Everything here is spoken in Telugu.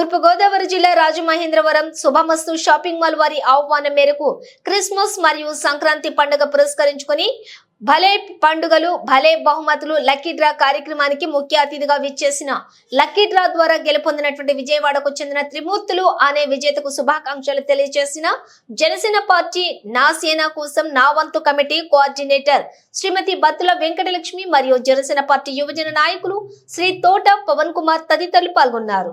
తూర్పుగోదావరి జిల్లా రాజమహేంద్రవరం శుభమస్తు షాపింగ్ మాల్ వారి ఆహ్వానం మేరకు క్రిస్మస్ మరియు సంక్రాంతి పండుగ పురస్కరించుకొని భలే పండుగలు భలే బహుమతులు లక్కీ డ్రా కార్యక్రమానికి ముఖ్య అతిథిగా విచ్చేసిన లక్కీ డ్రా ద్వారా గెలుపొందినటువంటి విజయవాడకు చెందిన త్రిమూర్తులు అనే విజేతకు శుభాకాంక్షలు తెలియజేసిన జనసేన పార్టీ నా సేన కోసం నా వంతు కమిటీ కోఆర్డినేటర్ శ్రీమతి బత్తుల వెంకటలక్ష్మి మరియు జనసేన పార్టీ యువజన నాయకులు శ్రీ తోట పవన్ కుమార్ తదితరులు పాల్గొన్నారు.